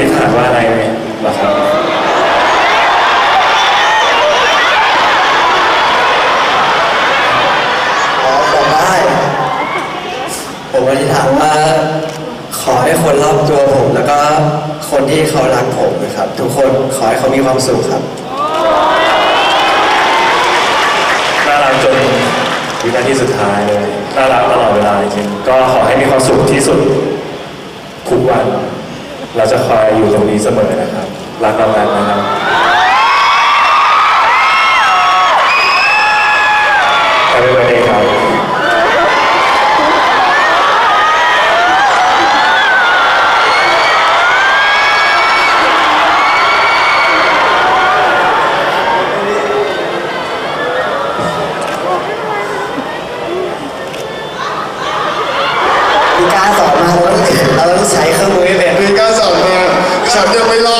ธิษฐานว่าอะไรเหรอครับอ๋อผมได้ผมอธิษฐานว่าขอให้คนรอบตัวผม แล้วก็คนที่เขารักผมนะครับ ทุกคนขอให้เขามีความสุขครับน่ารักจนวินาทีสุดท้ายเลยน่ารักตลอดเวลาจริงๆก็ขอให้มีความสุขที่สุดทุกวัน เราจะคอยอยู่ตรงนี้เสมอนะครับ รักเรากันนะครับไปเรื่ยครับมีการสอบมาแล้ว งไม่รอดเลย